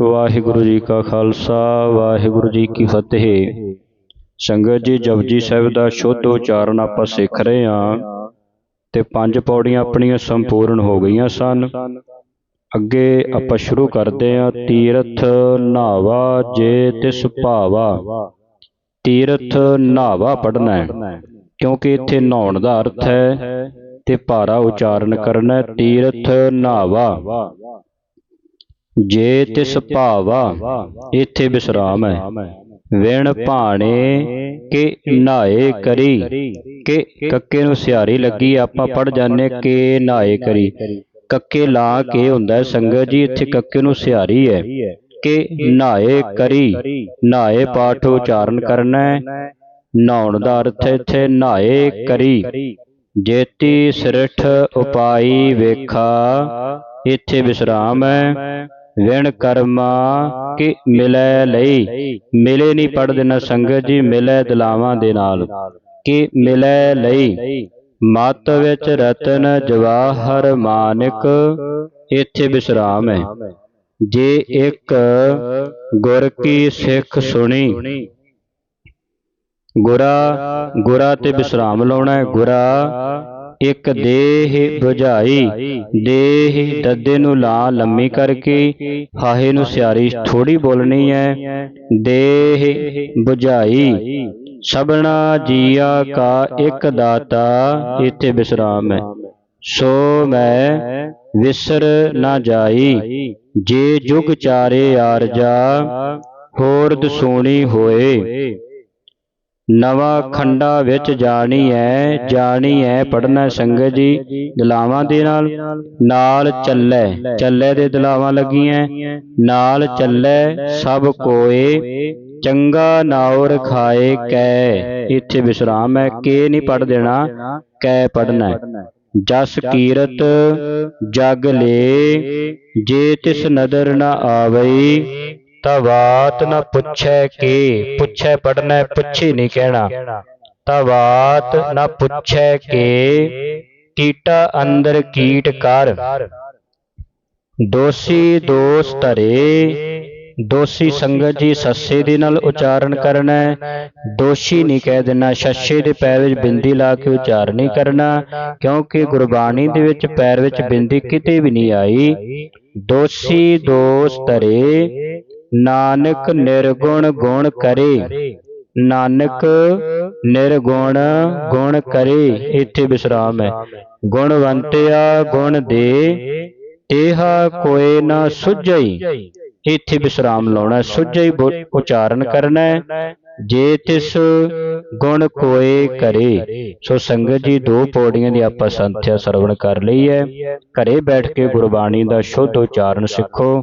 ਵਾਹਿਗੁਰੂ ਜੀ ਕਾ ਖਾਲਸਾ, ਵਾਹਿਗੁਰੂ ਜੀ ਕੀ ਫਤਿਹ। ਸੰਗਤ ਜੀ ਜਪਜੀ ਸਾਹਿਬ ਦਾ ਸ਼ੁੱਧ ਉਚਾਰਨ ਆਪਾਂ ਸਿੱਖ ਰਹੇ ਹਾਂ ਤੇ ਪੰਜ ਪੌੜੀਆਂ ਆਪਣੀਆਂ ਸੰਪੂਰਨ ਹੋ ਗਈਆਂ ਸਨ। ਅੱਗੇ ਆਪਾਂ ਸ਼ੁਰੂ ਕਰਦੇ ਹਾਂ, ਤੀਰਥ ਨਾਵਾ ਜੇ ਤਿਸ ਭਾਵਾ। ਤੀਰਥ ਨਾਵਾ ਪੜਨਾ ਹੈ, ਕਿਉਂਕਿ ਇੱਥੇ ਨਹਾਉਣ ਦਾ ਅਰਥ ਹੈ ਤੇ ਭਾਰਾ ਉਚਾਰਨ ਕਰਨਾ ਤੀਰਥ ਨਾਵਾ। ਜੇ ਤਿਸ ਭਾਵਾ ਇੱਥੇ ਵਿਸਰਾਮ ਹੈ। ਵਿਣ ਭਾਣੇ ਕਿ ਨਾਏ ਕਰੀ ਕਿ ਕੱਕੇ ਨੂੰ ਸਿਹਾਰੀ ਲੱਗੀ ਆਪਾਂ ਪੜ ਜਾਂਦੇ ਕਿ ਨਾਏ ਕਰੀ। ਕੱਕੇ ਲਾ ਕੇ ਹੁੰਦਾ ਸੰਗਤ ਜੀ ਇੱਥੇ ਕੱਕੇ ਨੂੰ ਸਿਹਾਰੀ ਹੈ। ਕਿ ਨਾਏ ਕਰੀ ਨਾਏ ਪਾਠ ਉਚਾਰਨ ਕਰਨਾ ਹੈ। ਨਹਾਉਣ ਦਾ ਅਰਥ ਇੱਥੇ ਨਾਏ ਕਰੀ। ਜੇਤੀ ਸ੍ਰਿਠ ਉਪਾਈ ਵੇਖਾ ਇੱਥੇ ਵਿਸਰਾਮ ਹੈ। ਵਿਣ ਕਰਮਾ ਕਿ ਮਿਲੈ ਲਈ। ਮਿਲੇ ਨਹੀਂ ਪੜ ਦੇਣਾ ਸੰਗਤ ਜੀ, ਮਿਲੈ ਦਲਾਵਾਂ ਦੇ ਨਾਲ। ਕਿ ਮਿਲੈ ਲਈ। ਮਤ ਵਿੱਚ ਰਤਨ ਜਵਾਹਰ ਮਾਨਿਕ, ਇੱਥੇ ਵਿਸਰਾਮ ਹੈ। ਜੇ ਇੱਕ ਗੁਰ ਕੀ ਸਿੱਖ ਸੁਣੀ, ਗੁਰਾ ਗੁਰਾ ਤੇ ਵਿਸਰਾਮ ਲਾਉਣਾ ਹੈ। ਗੁਰਾ ਇੱਕ ਦੇਹ 부ਝਾਈ ਦੇਹ ਦੱਦੇ ਨੂੰ ਲਾ ਲੰਮੀ ਕਰਕੇ ਹਾਹੇ ਨੂੰ ਸਿਆਰੀ ਥੋੜੀ ਬੋਲਣੀ ਹੈ ਦੇਹ 부ਝਾਈ ਸਭਨਾ ਜੀਆ ਕਾ ਇੱਕ ਦਾਤਾ ਇੱਥੇ ਵਿਸਰਾਮ ਹੈ ਸੋ ਮੈਂ ਵਿਸਰ ਨਾ ਜਾਈ ਜੇ ਜੁਗ ਚਾਰੇ ਆਰਜਾ ਹੋਰ ਦਸੂਣੀ ਹੋਏ। ਨਵਾਂ ਖੰਡਾ ਵਿੱਚ ਜਾਣੀ ਹੈ ਜਾਣੀ ਹੈ ਪੜਨਾ ਸੰਗਤ ਜੀ ਦਲਾਵਾਂ ਦੇ ਨਾਲ ਨਾਲ ਚੱਲੇ ਚੱਲੇ। ਦੇ ਦਲਾਵਾਂ ਲੱਗੀਆਂ ਨਾਲ ਚੱਲੇ ਸਭ ਕੋਏ ਚੰਗਾ ਨਾਉ ਰਖਾਏ ਕੈ। ਇੱਥੇ ਵਿਸਰਾਮ ਹੈ ਕੇ ਨਹੀਂ ਪੜ ਦੇਣਾ ਕੈ ਪੜਨਾ ਜਸ ਕੀਰਤ ਜਗ ਲੇ ਜੇ ਤਿਸ ਨਦਰ ਨ ਆਵਈ ਤਾਂ ਬਾਤ ਨਾ ਪੁੱਛੈ ਕੇ? ਪੁੱਛੈ ਪੜਨਾ, ਪੁੱਛੇ ਨਹੀਂ ਕਹਿਣਾ। ਤਾਂ ਬਾਤ ਪੁੱਛੈ ਕੇ? ਕੀਟਾ ਅੰਦਰ ਕੀਟ ਕਰ। ਦੋਸੀ ਦੋਸ ਧਰੇ। ਦੋਸੀ ਸੰਗਤ ਜੀ ਸੱਸੇ ਦੇ ਨਾਲ ਉਚਾਰਨ ਕਰਨਾ। ਦੋਸ਼ੀ ਨਹੀਂ ਕਹਿ ਦੇਣਾ ਛੱਛੇ ਦੇ ਪੈਰ ਵਿੱਚ ਬਿੰਦੀ ਲਾ ਕੇ ਉਚਾਰਨ ਨਹੀਂ ਕਰਨਾ, ਕਿਉਂਕਿ ਗੁਰਬਾਣੀ ਦੇ ਵਿੱਚ ਪੈਰ ਵਿੱਚ ਬਿੰਦੀ ਕਿਤੇ ਵੀ ਨਹੀਂ ਆਈ। ਦੋਸੀ ਦੋਸ ਧਰੇ। ਨਾਨਕ ਨਿਰਗੁਣ ਗੁਣ ਕਰੇ। ਨਾਨਕ ਨਿਰਗੁਣ ਗੁਣ ਕਰੇ। ਇੱਥੇ ਵਿਸਰਾਮ ਹੈ। ਗੁਣਵੰਤਿਆ ਗੁਣ ਦੇ। ਤੇਹਾ ਕੋਏ ਨਾ ਸੁਝਈ। ਇੱਥੇ ਵਿਸਰਾਮ ਲਾਉਣਾ ਸੁਝਈ ਉਚਾਰਨ ਕਰਨਾ ਹੈ। ਜੇ ਤਿਸ ਗੁਣ ਕੋਏ ਕਰੇ ਸੋ ਸੰਗਤ ਜੀ ਦੋ ਪੌੜੀਆਂ ਦੀ ਆਪਾਂ ਸੰਥਿਆ ਸਰਵਣ ਕਰ ਲਈ ਹੈ। ਘਰੇ ਬੈਠ ਕੇ ਗੁਰਬਾਣੀ ਦਾ ਸ਼ੁੱਧ ਉਚਾਰਨ ਸਿੱਖੋ।